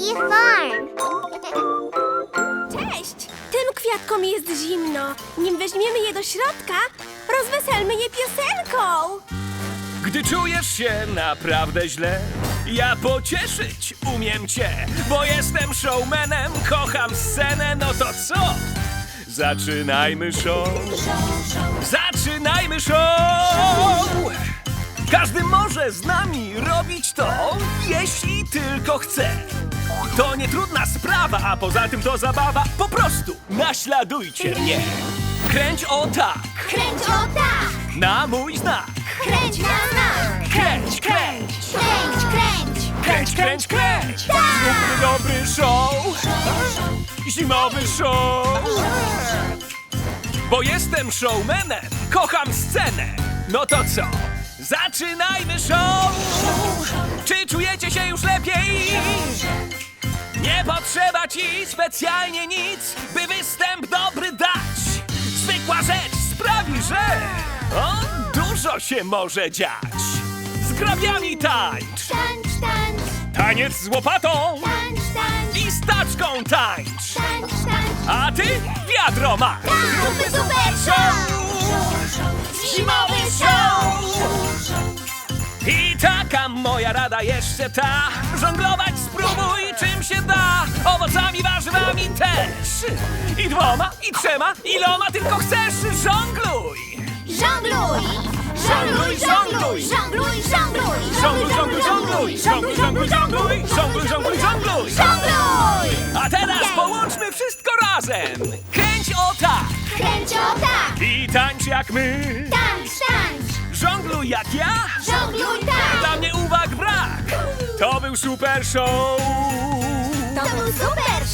farm. Cześć! Tym kwiatkom jest zimno. Nim weźmiemy je do środka, rozweselmy je piosenką. Gdy czujesz się naprawdę źle, ja pocieszyć umiem cię, bo jestem showmanem, kocham scenę, no to co? Zaczynajmy show, zaczynajmy show! Każdy może z nami robić to, jeśli tylko chce. To nie trudna sprawa, a poza tym to zabawa. Po prostu naśladujcie mnie. Kręć o tak, Kręć o tak! na mój znak. Kręć na znak! Kręć, kręć! Kręć, kręć! Kręć, kręć, kręć! Tak! Zróbmy dobry show! Zimowy show! Bo jestem showmanem, kocham scenę! No to co? Zaczynajmy show! Nie potrzeba ci specjalnie nic, by występ dobry dać. Zwykła rzecz sprawi, że o, dużo się może dziać. Z grabiami tańcz! Tańcz, tańcz, Taniec z łopatą tańcz, tańcz, i staczką tańcz. tańcz, tańcz. A ty wiadro masz. Zróbmy super show! Zimowy show! I taka moja rada jeszcze ta. Żonglować też. I dwoma, i trzema, iloma tylko chcesz. Żongluj. Żongluj! Żongluj, żongluj! Żongluj, żongluj! Żongluj, żongluj, żongluj. Żongluj, żongluj, żongluj. Żongluj, żongluj, żongluj. Żongluj! A teraz połączmy wszystko razem. Kręć o tak. Kręć o tak! I tańcz jak my. Tańcz, tańcz! Żongluj jak ja. Żongluj tak! Dla mnie uwag brak! To był super show! To był super